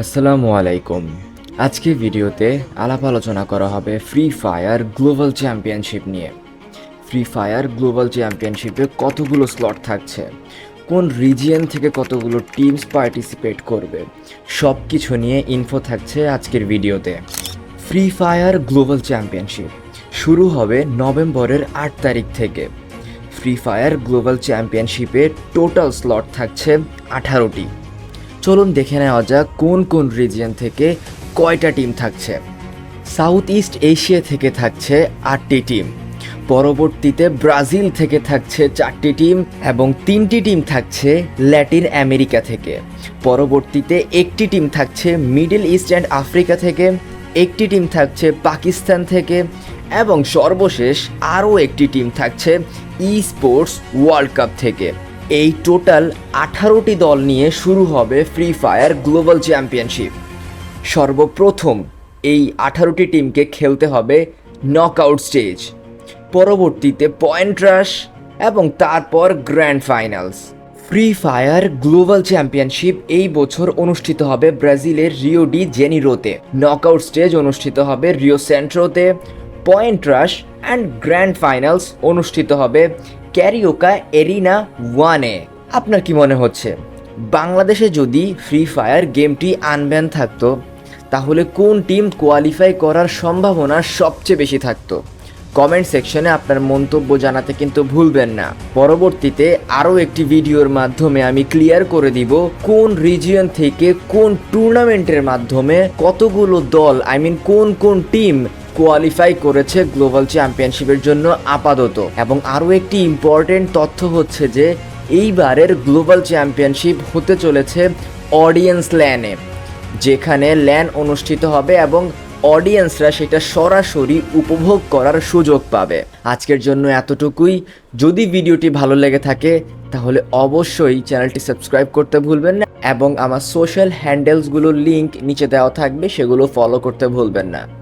আসসালামু আলাইকুম। আজকে ভিডিওতে আলাপ আলোচনা করা হবে ফ্রি ফায়ার গ্লোবাল চ্যাম্পিয়নশিপ নিয়ে। ফ্রি ফায়ার গ্লোবাল চ্যাম্পিয়নশিপে কতগুলো স্লট থাকছে? কোন রিজিয়ন থেকে কতগুলো টিমস পার্টিসিপেট করবে? সব কিছু নিয়ে ইনফো থাকছে আজকের ভিডিওতে। ফ্রি ফায়ার গ্লোবাল চ্যাম্পিয়নশিপ শুরু হবে নভেম্বরের আট তারিখ থেকে। ফ্রি ফায়ার গ্লোবাল চ্যাম্পিয়নশিপে টোটাল স্লট থাকছে আঠারোটি। চলুন দেখে নেওয়া যাক কোন কোন রিজিয়ন থেকে কয়টা টিম থাকছে। সাউথ ইস্ট এশিয়া থেকে থাকছে আটটি টিম পরবর্তীতে ব্রাজিল থেকে থাকছে চারটি টিম এবং তিনটি টিম থাকছে ল্যাটিন আমেরিকা থেকে। পরবর্তীতে একটি টিম থাকছে মিডল ইস্ট অ্যান্ড আফ্রিকা থেকে, একটি টিম থাকছে পাকিস্তান থেকে এবং সর্বশেষ আরও একটি টিম থাকছে ই স্পোর্টস ওয়ার্ল্ড কাপ থেকে। এই টোটাল আঠারোটি দল নিয়ে শুরু হবে ফ্রি ফায়ার গ্লোবাল চ্যাম্পিয়নশিপ সর্বপ্রথম এই আঠারোটি টিমকে খেলতে হবে নকআউট স্টেজ পরবর্তীতে পয়েন্ট রাশ এবং তারপর grand finals free fire global championship এই বছর অনুষ্ঠিত হবে ব্রাজিলের রিও ডি জেনিরোতে নকআউট স্টেজ অনুষ্ঠিত হবে Rio সেন্ট্রোতে point rush and grand finals অনুষ্ঠিত হবে ক্যারিওকা এরিনা ওয়ানে। আপনার কি মনে হচ্ছে? বাংলাদেশে যদি ফ্রি ফায়ার গেমটি আনব্যান থাকতো, তাহলে কোন টিম কোয়ালিফাই করার সম্ভাবনা সবচেয়ে বেশি থাকতো? কমেন্ট সেকশনে আপনার মন্তব্য জানাতে কিন্তু ভুলবেন না। পরবর্তীতে আরও একটি ভিডিওর মাধ্যমে আমি ক্লিয়ার করে দিব কোন রিজিয়ন থেকে কোন টুর্নামেন্টের মাধ্যমে কতগুলো দল আই মিন কোন কোন টিম কোয়ালিফাই করেছে গ্লোবাল চ্যাম্পিয়নশিপের জন্য আপাতত। এবং আরও একটি ইম্পর্টেন্ট তথ্য হচ্ছে যে, এইবারের গ্লোবাল চ্যাম্পিয়নশিপ হতে চলেছে অডিয়েন্স ল্যানে যেখানে ল্যান অনুষ্ঠিত হবে এবং অডিয়েন্সরা সেটা সরাসরি উপভোগ করার সুযোগ পাবে। আজকের জন্য এতটুকুই। যদি ভিডিওটি ভালো লেগে থাকে, তাহলে অবশ্যই চ্যানেলটি সাবস্ক্রাইব করতে ভুলবেন না এবং আমার সোশ্যাল হ্যান্ডেলসগুলোর লিঙ্ক নিচে দেওয়া থাকবে, সেগুলো ফলো করতে ভুলবেন না।